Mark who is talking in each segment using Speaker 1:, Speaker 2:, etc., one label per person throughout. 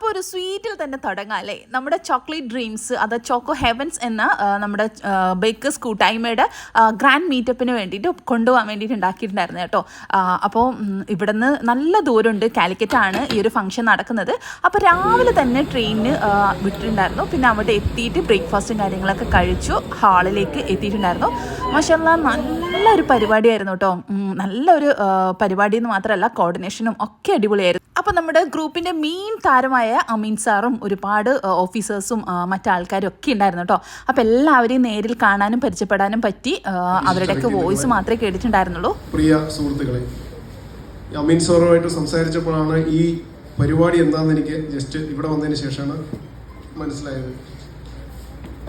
Speaker 1: അപ്പോൾ ഒരു സ്വീറ്റിൽ തന്നെ തുടങ്ങാം അല്ലേ? നമ്മുടെ ചോക്ലേറ്റ് ഡ്രീംസ് അത് ചോക്കോ ഹെവൻസ് എന്ന നമ്മുടെ ബേക്കേഴ്സ് കൂട്ടായ്മയുടെ ഗ്രാൻഡ് മീറ്റപ്പിന് വേണ്ടിയിട്ട് കൊണ്ടുപോകാൻ വേണ്ടിയിട്ട് ഉണ്ടാക്കിയിട്ടുണ്ടായിരുന്നു കേട്ടോ. അപ്പോൾ ഇവിടെ നിന്ന് നല്ല ദൂരമുണ്ട്. കാലിക്കറ്റാണ് ഈ ഒരു ഫംഗ്ഷൻ നടക്കുന്നത്. അപ്പോൾ രാവിലെ തന്നെ ട്രെയിനിന് വിട്ടിട്ടുണ്ടായിരുന്നു. പിന്നെ അവിടെ എത്തിയിട്ട് ബ്രേക്ക്ഫാസ്റ്റും കാര്യങ്ങളൊക്കെ കഴിച്ചു. ഹാളിലേക്ക് എത്തിയിട്ടുണ്ടായിരുന്നു. മഷല്ല നല്ലൊരു പരിപാടിയായിരുന്നു കേട്ടോ. നല്ലൊരു പരിപാടി എന്ന് മാത്രമല്ല കോർഡിനേഷനും ഒക്കെ അടിപൊളിയായിരുന്നു. അപ്പോൾ നമ്മുടെ ഗ്രൂപ്പിന്റെ മെയിൻ താരമായ അമീൻ സാറും ഒരുപാട് ഓഫീസേഴ്സും മറ്റാൾക്കാരും ഒക്കെ ഉണ്ടായിരുന്നു കേട്ടോ. അപ്പോൾ എല്ലാവരെയും നേരിൽ കാണാനും പരിചയപ്പെടാനും പറ്റി അവരുടെയൊക്കെ വോയിസ് മാത്രമേ കേട്ടിട്ടുണ്ടായിരുന്നുള്ളൂ.
Speaker 2: പ്രിയ സുഹൃത്തുക്കളെ അമീൻ സാറുമായിട്ട് സംസാരിച്ചപ്പോഴാണ് ഈ പരിപാടി എന്താണെന്ന് എനിക്ക് ജസ്റ്റ് ഇവിടെ വന്നതിന് ശേഷമാണ് മനസ്സിലായത്.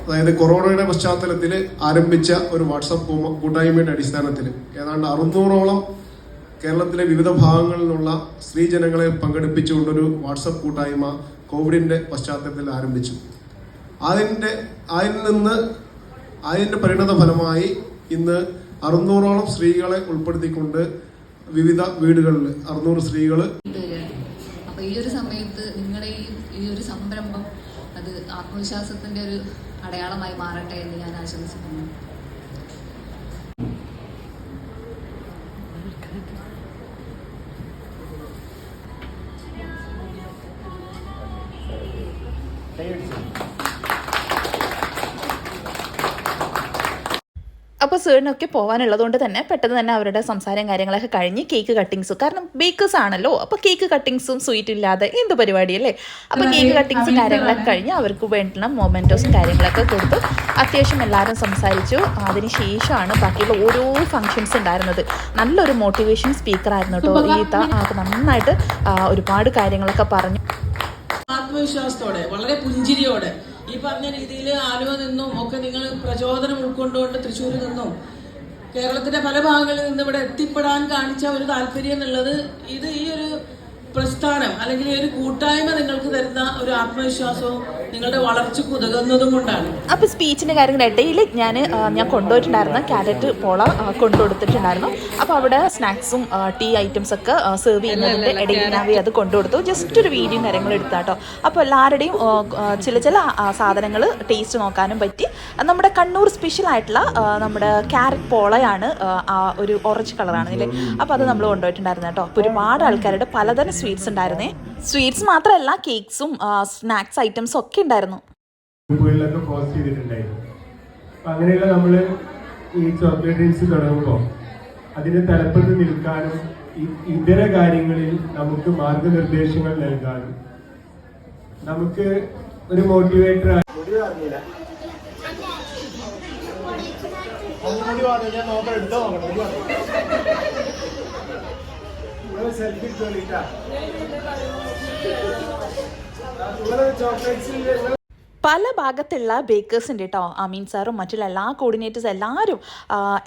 Speaker 2: അതായത് കൊറോണയുടെ പശ്ചാത്തലത്തിൽ ആരംഭിച്ച ഒരു വാട്സപ്പ് കൂട്ടായ്മയുടെ അടിസ്ഥാനത്തിൽ ഏതാണ്ട് അറുന്നൂറോളം കേരളത്തിലെ വിവിധ ഭാഗങ്ങളിൽ നിന്നുള്ള സ്ത്രീജനങ്ങളെ പങ്കെടുപ്പിച്ചുകൊണ്ടൊരു വാട്സപ്പ് കൂട്ടായ്മ കോവിഡിന്റെ പശ്ചാത്തലത്തിൽ ആരംഭിച്ചു. അതിന്റെ അതിൽ നിന്ന് അതിന്റെ പരിണത ഫലമായി ഇന്ന് അറുന്നൂറോളം സ്ത്രീകളെ ഉൾപ്പെടുത്തിക്കൊണ്ട് വിവിധ വീടുകളിൽ അറുന്നൂറ് സ്ത്രീകൾ
Speaker 3: അപ്പൊ അപ്പോൾ ഈ ഒരു സമയത്ത് നിങ്ങളുടെ ഈ ഒരു സംരംഭം അത് ആത്മവിശ്വാസത്തിന്റെ ഒരു അടയാളമായി മാറട്ടെ എന്ന് ഞാൻ ആശംസിക്കുന്നു.
Speaker 1: പോകാനുള്ളത് പോകാനുള്ളതുകൊണ്ട് തന്നെ പെട്ടെന്ന് തന്നെ അവരുടെ സംസാരം കാര്യങ്ങളൊക്കെ കഴിഞ്ഞ് കേക്ക് കട്ടിങ്സും കാരണം ബേക്കേഴ്സ് ആണല്ലോ അപ്പോൾ കേക്ക് കട്ടിങ്സും സ്വീറ്റ് ഇല്ലാതെ എന്ത് പരിപാടിയല്ലേ അപ്പോൾ കേക്ക് കട്ടിങ്സും കാര്യങ്ങളൊക്കെ കഴിഞ്ഞ് അവർക്ക് വേണ്ടുന്ന മൊമെന്റോസും കാര്യങ്ങളൊക്കെ കൊടുത്തു. അത്യാവശ്യം എല്ലാവരും സംസാരിച്ചു. അതിന് ശേഷമാണ് ബാക്കിയുള്ള ഓരോ ഫങ്ഷൻസ് ഉണ്ടായിരുന്നത്. നല്ലൊരു മോട്ടിവേഷൻ സ്പീക്കർ ആയിരുന്നു കേട്ടോ ഗീത ത നന്നായിട്ട് ഒരുപാട് കാര്യങ്ങളൊക്കെ പറഞ്ഞു.
Speaker 4: ആത്മവിശ്വാസത്തോടെ വളരെ പുഞ്ചിരിയോടെ ഈ പറഞ്ഞ രീതിയിൽ ആലുവ നിന്നും ഒക്കെ നിങ്ങൾ പ്രചോദനം ഉൾക്കൊണ്ടുകൊണ്ട് തൃശ്ശൂരിൽ നിന്നും കേരളത്തിന്റെ പല ഭാഗങ്ങളിൽ നിന്ന് ഇവിടെ എത്തിപ്പെടാൻ കാണിച്ച ഒരു താല്പര്യം എന്നുള്ളത് ഇത് ഈ ഒരു പ്രസ്ഥാനം അല്ലെങ്കിൽ ഒരു കൂട്ടായ്മ നിങ്ങൾക്ക് തരുന്ന ഒരു ആത്മവിശ്വാസവും നിങ്ങളുടെ വളർച്ചയ്ക്ക് ഉതകുന്നതും കൊണ്ടാണ്
Speaker 1: അപ്പോൾ സ്പീച്ചിന്റെ കാര്യങ്ങൾ ഇടയിൽ ഞാൻ ഞാൻ കൊണ്ടുപോയിട്ടുണ്ടായിരുന്നു ക്യാരറ്റ് പോള കൊണ്ടുകൊടുത്തിട്ടുണ്ടായിരുന്നു. അപ്പൊ അവിടെ സ്നാക്സും ടീ ഐറ്റംസ് ഒക്കെ സെർവ് ചെയ്യുന്നതിന്റെ ഇടയിൽ ഞാൻ അത് കൊണ്ടുകൊടുത്തു. ജസ്റ്റ് ഒരു വീഡിയോ കാര്യങ്ങൾ എടുത്താട്ടോ അപ്പോൾ എല്ലാവരുടെയും ചില ചില സാധനങ്ങൾ ടേസ്റ്റ് നോക്കാനും പറ്റി. നമ്മുടെ കണ്ണൂർ സ്പെഷ്യൽ ആയിട്ടുള്ള നമ്മുടെ ക്യാരറ്റ് പോളയാണ് ഒരു ഓറഞ്ച് കളറാണ് അല്ലേ അപ്പോൾ അത് നമ്മൾ കൊണ്ടുപോയിട്ടുണ്ടായിരുന്നു കേട്ടോ അപ്പോൾ ഒരുപാട് ആൾക്കാരുടെ പലതരം സ്വീറ്റ്സ് ഉണ്ടായിരുന്നേ. സ്വീറ്റ്സ് മാത്രമല്ല കേക്ക്സും സ്നാക്സ് ഐറ്റംസും ഒക്കെ ഉണ്ടായിരുന്നു.
Speaker 5: അങ്ങനെയുള്ള നമ്മൾ ഈ ചോക്ലേറ്റ് ഡ്രിങ്ക്സ് തുടങ്ങുമ്പോൾ അതിന് തലപ്പത്ത് നിൽക്കാനും ഇതര കാര്യങ്ങളിൽ നമുക്ക് മാർഗനിർദ്ദേശങ്ങൾ നൽകാനും നമുക്ക് ഒരു മോട്ടിവേറ്റർ സെൽഫി ചോക്ലേറ്റ്സ്
Speaker 1: പല ഭാഗത്തുള്ള ബേക്കേഴ്സിന്റെ കേട്ടോ അമീൻ സാറും മറ്റുള്ള എല്ലാ കോർഡിനേറ്റേഴ്സ് എല്ലാവരും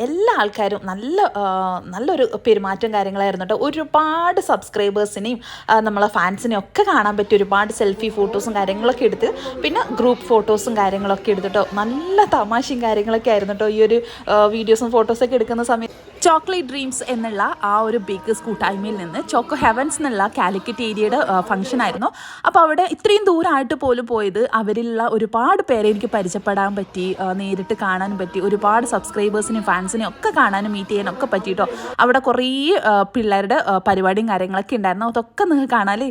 Speaker 1: എല്ലാ ആൾക്കാരും നല്ല നല്ലൊരു പെരുമാറ്റം കാര്യങ്ങളായിരുന്നു കേട്ടോ ഒരുപാട് സബ്സ്ക്രൈബേഴ്സിനെയും നമ്മളെ ഫാൻസിനെയും ഒക്കെ കാണാൻ പറ്റിയ ഒരുപാട് സെൽഫി ഫോട്ടോസും കാര്യങ്ങളൊക്കെ എടുത്ത് പിന്നെ ഗ്രൂപ്പ് ഫോട്ടോസും കാര്യങ്ങളൊക്കെ എടുത്തിട്ടോ നല്ല തമാശയും കാര്യങ്ങളൊക്കെ ആയിരുന്നു കേട്ടോ ഈ ഒരു വീഡിയോസും ഫോട്ടോസൊക്കെ എടുക്കുന്ന സമയത്ത് ചോക്ലേറ്റ് ഡ്രീംസ് എന്നുള്ള ആ ഒരു ബേക്കേഴ്സ് കൂട്ടായ്മയിൽ നിന്ന് ചോക്കോ ഹെവൻസ് എന്നുള്ള കാലിക്കറ്റ് ഏരിയയുടെ ഫംഗ്ഷൻ ആയിരുന്നു. അപ്പോൾ അവിടെ ഇത്രയും ദൂരമായിട്ട് പോലും പോയത് അവരിലുള്ള ഒരുപാട് പേരെ എനിക്ക് പരിചയപ്പെടാൻ പറ്റി നേരിട്ട് കാണാനും പറ്റി. ഒരുപാട് സബ്സ്ക്രൈബേഴ്സിനെയും ഫാൻസിനെയും ഒക്കെ കാണാനും മീറ്റ് ചെയ്യാനും ഒക്കെ പറ്റിയിട്ടോ അവിടെ കുറേ പിള്ളേരുടെ പരിപാടിയും കാര്യങ്ങളൊക്കെ ഉണ്ടായിരുന്നു. അതൊക്കെ നിങ്ങൾക്ക് കാണാല്ലേ?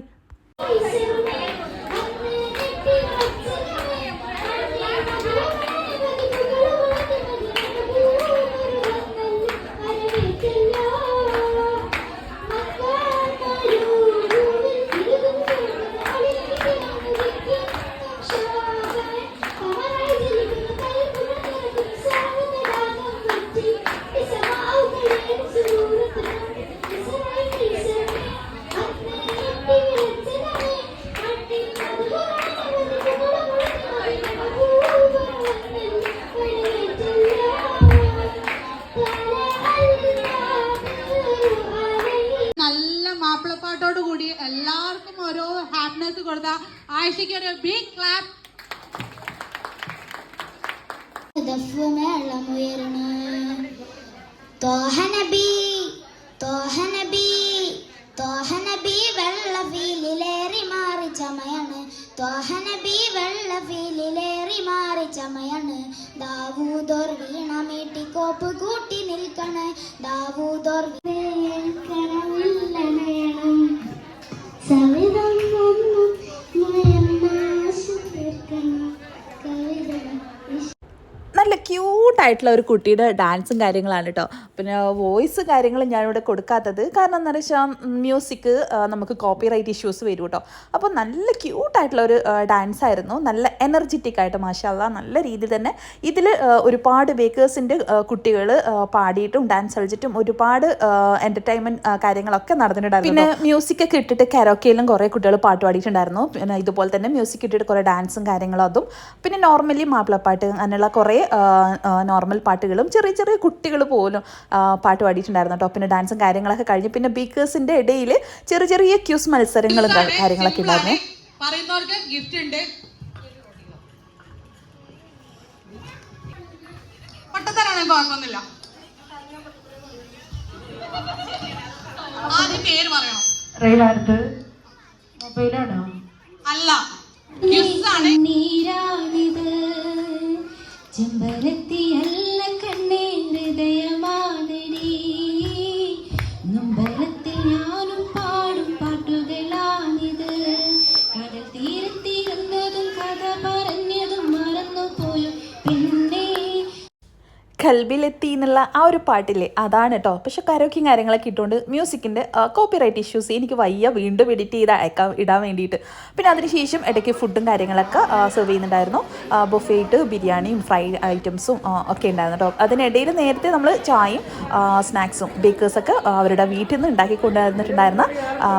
Speaker 6: ഹാപ്പിനെസ് കൊടുത്ത ആയിഷയ്ക്ക് ഒരു ബിഗ് ക്ലാപ്പ്
Speaker 7: തോഹനബി തോഹനബി തോഹനബി വെള്ളഫീലിലേറി മാറി ചമയാണ്. ത്വാഹനബി വെള്ളഫീലിലേറി മാറി ചമയാണ്. ദാവൂദോർ വീണ മീട്ടി കോപ്പ് കൂട്ടി നിൽക്കണ്. ദാവൂദോർ വേണം സവിതം
Speaker 1: ക്യൂട്ടായിട്ടുള്ള ഒരു കുട്ടിയുടെ ഡാൻസും കാര്യങ്ങളാണ് കേട്ടോ പിന്നെ വോയിസ് കാര്യങ്ങൾ ഞാനിവിടെ കൊടുക്കാത്തത് കാരണം എന്താ വെച്ചാൽ മ്യൂസിക് നമുക്ക് കോപ്പിറൈറ്റ് ഇഷ്യൂസ് വരും കേട്ടോ അപ്പോൾ നല്ല ക്യൂട്ടായിട്ടുള്ള ഒരു ഡാൻസ് ആയിരുന്നു നല്ല എനർജറ്റിക് ആയിട്ട് മാഷാല്ല നല്ല രീതിയിൽ തന്നെ ഇതിൽ ഒരുപാട് ബേക്കേഴ്സിന്റെ കുട്ടികൾ പാടിയിട്ടും ഡാൻസ് കളിച്ചിട്ടും ഒരുപാട് എന്റർടൈൻമെന്റ് കാര്യങ്ങളൊക്കെ നടന്നിട്ടുണ്ടായിരുന്നു പിന്നെ മ്യൂസിക് ഒക്കെ ഇട്ടിട്ട് കരോക്കയിലും കുറേ കുട്ടികൾ പാട്ട് പാടിയിട്ടുണ്ടായിരുന്നു. പിന്നെ ഇതുപോലെ തന്നെ മ്യൂസിക് ഇട്ടിട്ട് കുറേ ഡാൻസും കാര്യങ്ങളും അതും. പിന്നെ നോർമലി മാപ്പിളപ്പാട്ട് അങ്ങനെയുള്ള കുറേ നോർമൽ പാട്ടുകളും ചെറിയ ചെറിയ കുട്ടികൾ പോലും പാട്ട് പാടിയിട്ടുണ്ടായിരുന്നു കേട്ടോ. പിന്നെ ഡാൻസും കാര്യങ്ങളൊക്കെ കഴിഞ്ഞ് പിന്നെ ബീക്കേഴ്സിന്റെ ഇടയിൽ ചെറിയ ചെറിയ ക്യൂസ് മത്സരങ്ങളും കാര്യങ്ങളൊക്കെ ഉണ്ടായിരുന്നു.
Speaker 6: പറയുന്നവർക്ക് ഗിഫ്റ്റ് ഉണ്ട്. പട്ടത്തരാണെങ്കിൽ കുഴപ്പമൊന്നുമില്ല ആദ്യം പേര് പറയണം.
Speaker 8: മൊബൈലാണോ?
Speaker 6: അല്ല.
Speaker 7: നീരാണിത്. ചെമ്പരത്തിയല്ല
Speaker 1: കൽബിലെത്തി എന്നുള്ള ആ ഒരു പാട്ടില്ലേ? അതാണ് കേട്ടോ പക്ഷെ കരോക്കിയും കാര്യങ്ങളൊക്കെ ഇട്ടുകൊണ്ട് മ്യൂസിക്കിന്റെ കോപ്പിറൈറ്റ് ഇഷ്യൂസ് എനിക്ക് വയ്യ. വീണ്ടും എഡിറ്റ് ചെയ്ത് അയക്കാൻ ഇടാൻ വേണ്ടിയിട്ട്. പിന്നെ അതിനുശേഷം ഇടയ്ക്ക് ഫുഡും കാര്യങ്ങളൊക്കെ സെർവ് ചെയ്യുന്നുണ്ടായിരുന്നു. ബൊഫേറ്റ് ബിരിയാണിയും ഫ്രൈഡ് ഐറ്റംസും ഒക്കെ ഉണ്ടായിരുന്നു കേട്ടോ അതിനിടയിൽ നേരത്തെ നമ്മൾ ചായയും സ്നാക്സും ബേക്കേഴ്സൊക്കെ അവരുടെ വീട്ടിൽ നിന്ന് ഉണ്ടാക്കി കൊണ്ടുവന്നിട്ടുണ്ടായിരുന്ന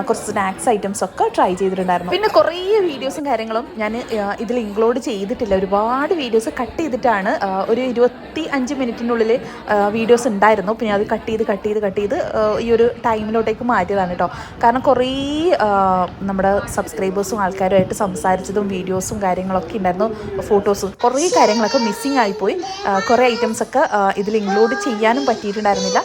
Speaker 1: കുറച്ച് സ്നാക്സ് ഐറ്റംസ് ഒക്കെ ട്രൈ ചെയ്തിട്ടുണ്ടായിരുന്നു. പിന്നെ കുറേ വീഡിയോസും കാര്യങ്ങളും ഞാൻ ഇതിൽ ഇൻക്ലൂഡ് ചെയ്തിട്ടില്ല. ഒരുപാട് വീഡിയോസ് കട്ട് ചെയ്തിട്ടാണ് ഒരു ഇരുപത്തി അഞ്ച് മിനിറ്റിനുള്ളിൽ വീഡിയോസ് ഉണ്ടായിരുന്നു. പിന്നെ അത് കട്ട് ചെയ്ത് കട്ട് ചെയ്ത് കട്ട് ചെയ്ത് ഈ ഒരു ടൈമിലോട്ടേക്ക് മാറ്റിയതാണ് കേട്ടോ. കാരണം കുറേ നമ്മുടെ സബ്സ്ക്രൈബേഴ്സും ആൾക്കാരുമായിട്ട് സംസാരിച്ചതും വീഡിയോസും കാര്യങ്ങളൊക്കെ ഉണ്ടായിരുന്നു ഫോട്ടോസും. കുറേ കാര്യങ്ങളൊക്കെ മിസ്സിങ് ആയിപ്പോയി. കുറേ ഐറ്റംസൊക്കെ ഇതിൽ ഇൻക്ലൂഡ് ചെയ്യാനും പറ്റിയിട്ടുണ്ടായിരുന്നില്ല.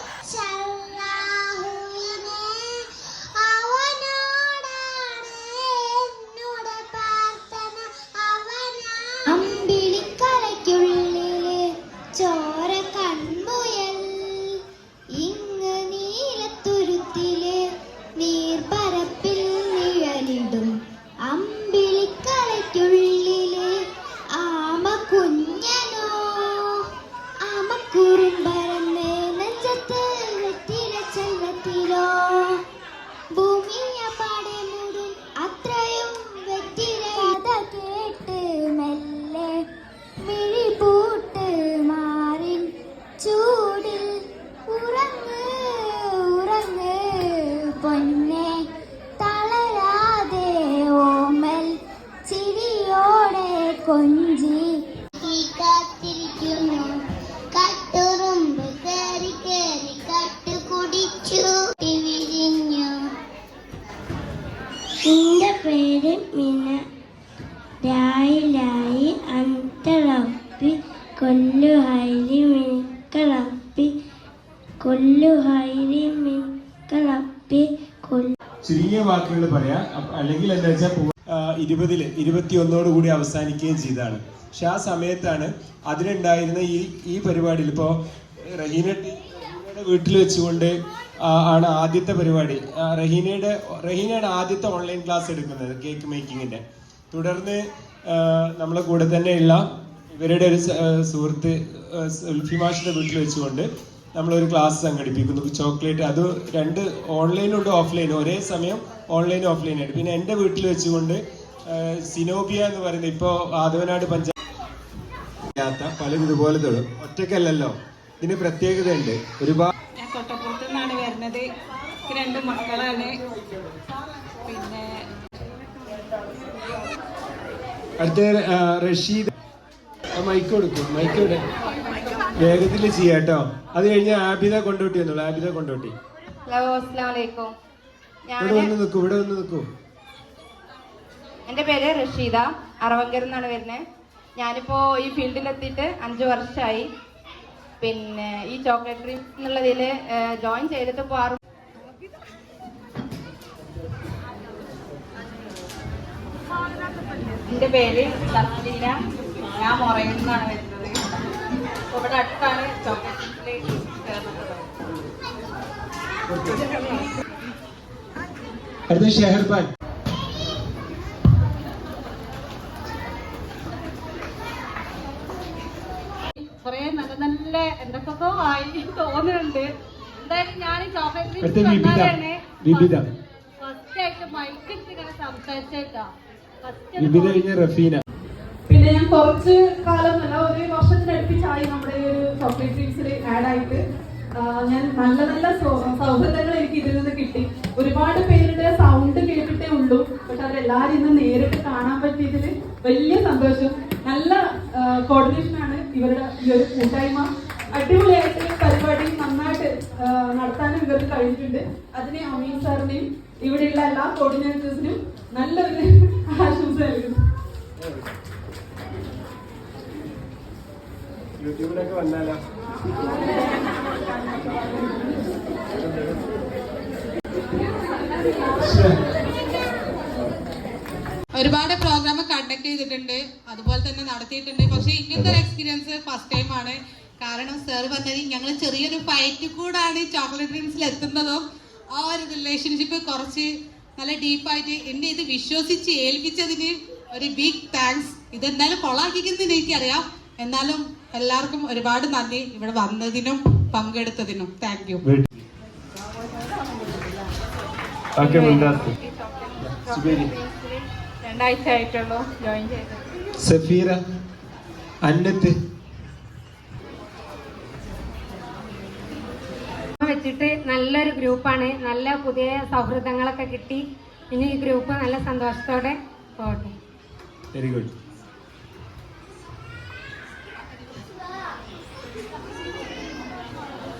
Speaker 5: വാക്കുകൾ പറയാം. അല്ലെങ്കിൽ എന്താ വെച്ചാൽ ഇരുപതിൽ ഇരുപത്തി ഒന്നോട് കൂടി അവസാനിക്കുകയും ചെയ്തതാണ് പക്ഷെ ആ സമയത്താണ് അതിലുണ്ടായിരുന്ന ഈ ഈ പരിപാടിയിൽ ഇപ്പോൾ റഹീന റഹീനയുടെ വീട്ടിൽ വെച്ചുകൊണ്ട് ആണ് ആദ്യത്തെ പരിപാടി. റഹീനയുടെ റഹീനയാണ് ആദ്യത്തെ ഓൺലൈൻ ക്ലാസ് എടുക്കുന്നത് കേക്ക് മേക്കിങ്ങിന്റെ തുടർന്ന് നമ്മളെ കൂടെ തന്നെയുള്ള ഇവരുടെ ഒരു സുഹൃത്ത് സുൽഫി വീട്ടിൽ വെച്ചുകൊണ്ട് നമ്മളൊരു ക്ലാസ് സംഘടിപ്പിക്കുന്നു. ചോക്ലേറ്റ് അത് രണ്ട് ഓൺലൈനും ഉണ്ട് ഓഫ്ലൈനും ഒരേ സമയം ഓൺലൈൻ ഓൺലൈനും ഓഫ്ലൈനായിട്ട് പിന്നെ എന്റെ വീട്ടിൽ വെച്ചുകൊണ്ട് സിനോബിയ എന്ന് പറയുന്ന ഇപ്പോൾ ആദവനാട് പഞ്ചായത്ത് പലരും ഇതുപോലെ തൊഴും ഒറ്റക്കല്ലല്ലോ ഇതിന് പ്രത്യേകതയുണ്ട്. ഒരുപാട്
Speaker 4: ഞാൻ തൊട്ടപ്പുറത്ത് നിന്നാണ് വരുന്നത് രണ്ട് മക്കളാണ്. പിന്നെ
Speaker 5: അടുത്ത റഷീദ്. മൈക്ക് കൊടുക്കും മൈക്ക് ഇവിടെ വേഗത്തിൽ ചെയ്യാട്ടോ അത് കഴിഞ്ഞ് ആബിത കൊണ്ടോട്ടി എന്നുള്ള ആബിത കൊണ്ടോട്ടി. ഇവിടെ വന്ന് നിൽക്കൂ ഇവിടെ വന്ന് നിൽക്കൂ.
Speaker 8: എന്റെ പേര് റഷീദ. അറവങ്കർ എന്നാണ് വരുന്നത് ഞാനിപ്പോൾ ഈ ഫീൽഡിലെത്തിയിട്ട് അഞ്ച് വർഷമായി പിന്നെ ഈ ചോക്ലേറ്റ് ഡ്രീം എന്നുള്ളതിൽ ജോയിൻ ചെയ്തിട്ട് ഇപ്പോൾ ആറ് എന്റെ പേര് ഞാൻ മൊറയിൽ നിന്നാണ് വരുന്നത് ഇവിടെ അടുത്താണ് ചോക്ലേറ്റിലേക്ക് ചേർന്നത്
Speaker 5: അടുത്ത ഷെഹർബാൻ
Speaker 6: കുറെ നല്ല നല്ല എന്തൊക്കെയോ ആയി തോന്നുന്നുണ്ട്. എന്തായാലും ഞാൻ
Speaker 5: ഈ വിബിത വിബിത
Speaker 6: ഫസ്റ്റ് ആയിട്ട് മൈക്കിട്ട് ഇങ്ങനെ സംസാരിച്ചേക്കാം.
Speaker 5: ഫസ്റ്റ് കഴിഞ്ഞ റഫീന.
Speaker 9: പിന്നെ ഞാൻ കുറച്ച് കാലം അല്ല ഒരു വർഷത്തിനടുപ്പിച്ചായി നമ്മുടെ ഈ ഒരു ചോക്ലേറ്റ് ഡ്രീംസിൽ ആഡ് ആയിട്ട്. ഞാൻ നല്ല നല്ല സൗഹൃദങ്ങൾ എനിക്ക് ഇതിൽ നിന്ന് കിട്ടി. ഒരുപാട് പേരുടെ സൗണ്ട് കേട്ടിട്ടേ ഉള്ളൂ പക്ഷെ അവരെല്ലാവരും ഇന്ന് നേരിട്ട് കാണാൻ പറ്റിയതിൽ വലിയ സന്തോഷം. നല്ല കോർഡിനേഷൻ ആണ് ഇവരുടെ ഈ ഒരു കൂട്ടായ്മ. അടിപൊളിയായിട്ട് പരിപാടി നന്നായിട്ട് നടത്താനും ഇവർക്ക് കഴിഞ്ഞിട്ടുണ്ട്. അതിനെ അമീൻ സാറിനെയും ഇവിടെയുള്ള എല്ലാ കോർഡിനേറ്റേഴ്സിനും നല്ലൊരു ആശംസ നൽകുന്നു
Speaker 5: യൂട്യൂബിലൊക്കെ വന്നാലോ?
Speaker 6: ഒരുപാട് പ്രോഗ്രാം കണ്ടക്ട് ചെയ്തിട്ടുണ്ട്. അതുപോലെ തന്നെ നടത്തിയിട്ടുണ്ട്. പക്ഷെ ഇങ്ങനത്തെ ഒരു എക്സ്പീരിയൻസ് ഫസ്റ്റ് ടൈം ആണ്. കാരണം സാർ പറഞ്ഞത് ഞങ്ങൾ ചെറിയൊരു ഫൈറ്റ് കൂടാണ് ചോക്ലേറ്റ് ഡ്രിങ്ക്സിൽ എത്തുന്നതും ആ ഒരു റിലേഷൻഷിപ്പ് കുറച്ച് നല്ല ഡീപ്പായിട്ട് എന്നെ ഇത് വിശ്വസിച്ച് ഏൽപ്പിച്ചതിന് ഒരു ബിഗ് താങ്ക്സ് ഇതെന്തായാലും കൊളാക്കിക്കുന്നതിന് എനിക്കറിയാം. എന്നാലും എല്ലാവർക്കും ഒരുപാട് നന്ദി. ഇവിടെ വന്നതിനും പങ്കെടുത്തതിനും. താങ്ക് യു
Speaker 8: രണ്ടാഴ്ച ആയിട്ടുള്ളൂ ജോയിൻ
Speaker 5: സഫീറ അന്നത്ത്.
Speaker 10: വെച്ചിട്ട് നല്ലൊരു ഗ്രൂപ്പാണ്. നല്ല പുതിയ സൗഹൃദങ്ങളൊക്കെ കിട്ടി. ഇനി ഈ ഗ്രൂപ്പ് നല്ല സന്തോഷത്തോടെ പോകട്ടെ.
Speaker 5: വെരി ഗുഡ്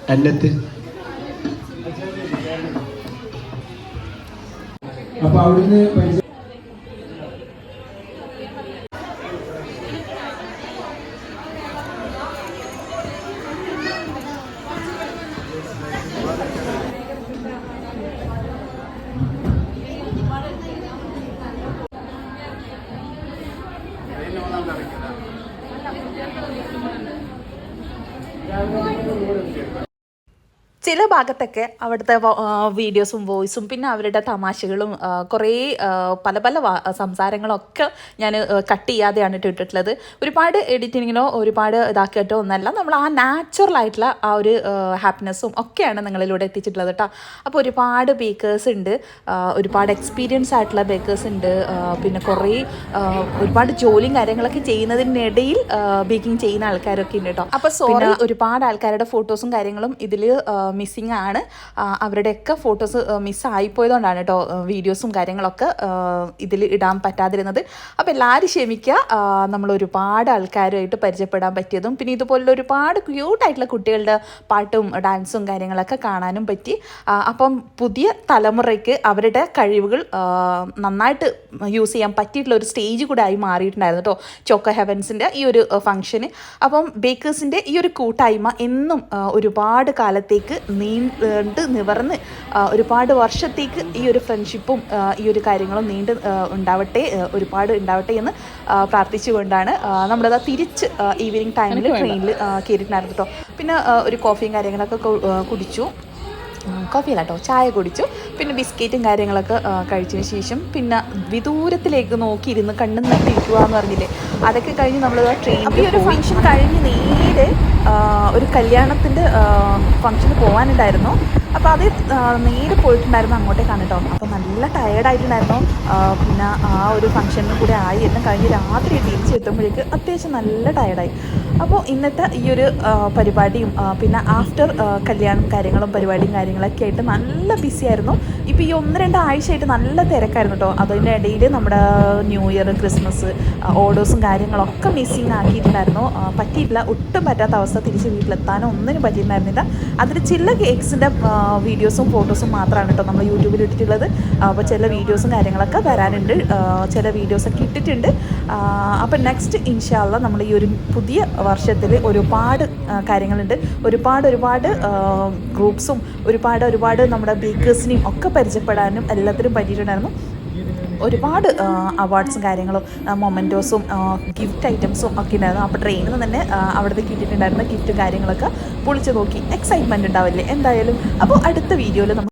Speaker 5: അന്നത്ത് അപ്പൊ അവിടുന്ന് പരിചയ
Speaker 1: ചില ഭാഗത്തൊക്കെ അവിടുത്തെ വീഡിയോസും വോയിസും പിന്നെ അവരുടെ തമാശകളും കുറേ പല പല സംസാരങ്ങളൊക്കെ ഞാൻ കട്ട് ചെയ്യാതെയാണ് ഇട്ട് ഇട്ടിട്ടുള്ളത്. ഒരുപാട് എഡിറ്റിങ്ങിനോ ഒരുപാട് ഇതാക്കിയിട്ടോ ഒന്നല്ല. നമ്മൾ ആ നാച്ചുറൽ ആയിട്ടുള്ള ആ ഒരു ഹാപ്പിനെസ്സും ഒക്കെയാണ് നിങ്ങളിലൂടെ എത്തിച്ചിട്ടുള്ളത് കേട്ടോ അപ്പോൾ ഒരുപാട് ബേക്കേഴ്സ് ഉണ്ട് ഒരുപാട് എക്സ്പീരിയൻസ് ആയിട്ടുള്ള ബേക്കേഴ്സ് ഉണ്ട് പിന്നെ കുറേ ഒരുപാട് ജോലിയും കാര്യങ്ങളൊക്കെ ചെയ്യുന്നതിനിടയിൽ ബേക്കിംഗ് ചെയ്യുന്ന ആൾക്കാരൊക്കെ ഉണ്ട് കേട്ടോ അപ്പോൾ സോറി ഒരുപാട് ആൾക്കാരുടെ ഫോട്ടോസും കാര്യങ്ങളും ഇതിൽ മിസ്സിങ് ആണ്. അവരുടെയൊക്കെ ഫോട്ടോസ് മിസ്സായിപ്പോയതുകൊണ്ടാണ് കേട്ടോ വീഡിയോസും കാര്യങ്ങളൊക്കെ ഇതിൽ ഇടാൻ പറ്റാതിരുന്നത്. അപ്പോൾ എല്ലാവരും ക്ഷമിക്കുക നമ്മൾ ഒരുപാട് ആൾക്കാരുമായിട്ട് പരിചയപ്പെടാൻ പറ്റിയതും പിന്നെ ഇതുപോലുള്ള ഒരുപാട് ക്യൂട്ടായിട്ടുള്ള കുട്ടികളുടെ പാട്ടും ഡാൻസും കാര്യങ്ങളൊക്കെ കാണാനും പറ്റി. അപ്പം പുതിയ തലമുറയ്ക്ക് അവരുടെ കഴിവുകൾ നന്നായിട്ട് യൂസ് ചെയ്യാൻ പറ്റിയിട്ടുള്ള ഒരു സ്റ്റേജ് കൂടെ ആയി മാറിയിട്ടുണ്ടായിരുന്നു കേട്ടോ ചോക്ക ഹെവൻസിന്റെ ഈ ഒരു ഫംഗ്ഷന് അപ്പം ബേക്കേഴ്സിന്റെ ഈ ഒരു കൂട്ടായ്മ എന്നും ഒരുപാട് കാലത്തേക്ക് നീണ്ട് നിവർന്ന് ഒരുപാട് വർഷത്തേക്ക് ഈ ഒരു ഫ്രണ്ട്ഷിപ്പും ഈ ഒരു കാര്യങ്ങളും നീണ്ട് ഉണ്ടാവട്ടെ ഒരുപാട് ഉണ്ടാവട്ടെ എന്ന് പ്രാർത്ഥിച്ചുകൊണ്ടാണ് നമ്മളത് തിരിച്ച് ഈവനിങ് ടൈമിൽ ട്രെയിനിൽ കയറിയിട്ടുണ്ടായിരുന്നു കേട്ടോ പിന്നെ ഒരു കോഫിയും കാര്യങ്ങളൊക്കെ കുടിച്ചു. കോഫി അല്ല കേട്ടോ ചായ കുടിച്ചു. പിന്നെ ബിസ്ക്കറ്റും കാര്യങ്ങളൊക്കെ കഴിച്ചതിന് ശേഷം പിന്നെ വിദൂരത്തിലേക്ക് നോക്കിയിരുന്ന് കണ്ണും നട്ടിരിക്കുക എന്ന് പറഞ്ഞില്ലേ? അതൊക്കെ കഴിഞ്ഞ് നമ്മൾ ട്രെയിൻ അപ്പോൾ ഈ ഒരു ഫംഗ്ഷൻ കഴിഞ്ഞ് നേരെ ഒരു കല്യാണത്തിന്റെ ഫംഗ്ഷന് പോകാനുണ്ടായിരുന്നു അപ്പോൾ അത് നേരെ പോയിട്ടുണ്ടായിരുന്നു അങ്ങോട്ടേക്കാണ് കേട്ടോ അപ്പോൾ നല്ല ടയേർഡായിട്ടുണ്ടായിരുന്നു പിന്നെ ആ ഒരു ഫംഗ്ഷനിൽ കൂടെ ആയി. എല്ലാം കഴിഞ്ഞ് രാത്രി തിരിച്ചെത്തുമ്പോഴേക്ക് അത്യാവശ്യം നല്ല ടയേർഡായി അപ്പോൾ ഇന്നത്തെ ഈ ഒരു പരിപാടിയും പിന്നെ ആഫ്റ്റർ കല്യാണം കാര്യങ്ങളും പരിപാടിയും കാര്യങ്ങളൊക്കെ ആയിട്ട് നല്ല ബിസി ആയിരുന്നു. ഇപ്പോൾ ഈ ഒന്ന് രണ്ട് ആഴ്ചയായിട്ട് നല്ല തിരക്കായിരുന്നു കേട്ടോ അതിന്റെ ഇടയിൽ നമ്മുടെ ന്യൂ ഇയർ ക്രിസ്മസ് ഓർഡേഴ്സും കാര്യങ്ങളൊക്കെ മിസ്സിങ് ആക്കിയിട്ടുണ്ടായിരുന്നു. പറ്റിയിട്ടില്ല. ഒട്ടും പറ്റാത്ത അവസ്ഥ തിരിച്ച് വീട്ടിലെത്താനോ ഒന്നിനും പറ്റിയിട്ടുണ്ടായിരുന്നില്ല. അതിൽ ചില കേക്സിന്റെ വീഡിയോസും ഫോട്ടോസും മാത്രമാണ് കേട്ടോ നമ്മൾ യൂട്യൂബിൽ ഇട്ടിട്ടുള്ളത്. അപ്പോൾ ചില വീഡിയോസും കാര്യങ്ങളൊക്കെ വരാനുണ്ട്. ചില വീഡിയോസൊക്കെ ഇട്ടിട്ടുണ്ട്. അപ്പം നെക്സ്റ്റ് ഇൻഷാല്ല നമ്മൾ ഈ ഒരു പുതിയ വർഷത്തിൽ ഒരുപാട് കാര്യങ്ങളുണ്ട്. ഒരുപാട് ഒരുപാട് ഗ്രൂപ്പ്സും ഒരുപാട് ഒരുപാട് നമ്മുടെ ബേക്കേഴ്സിനെയും ഒക്കെ പരിചയപ്പെടാനും എല്ലാത്തിനും പറ്റിയിട്ടുണ്ടായിരുന്നു. ഒരുപാട് അവാർഡ്സും കാര്യങ്ങളും മൊമെന്റോസും ഗിഫ്റ്റ് ഐറ്റംസും ഒക്കെ ഉണ്ടായിരുന്നു. അപ്പോൾ ട്രെയിനിൽ നിന്ന് തന്നെ അവിടുത്തെ കിട്ടിയിട്ടുണ്ടായിരുന്ന ഗിഫ്റ്റ് കാര്യങ്ങളൊക്കെ പൊളിച്ച് നോക്കി. എക്സൈറ്റ്മെന്റ് ഉണ്ടാവില്ലേ? എന്തായാലും. അപ്പോൾ അടുത്ത വീഡിയോയിൽ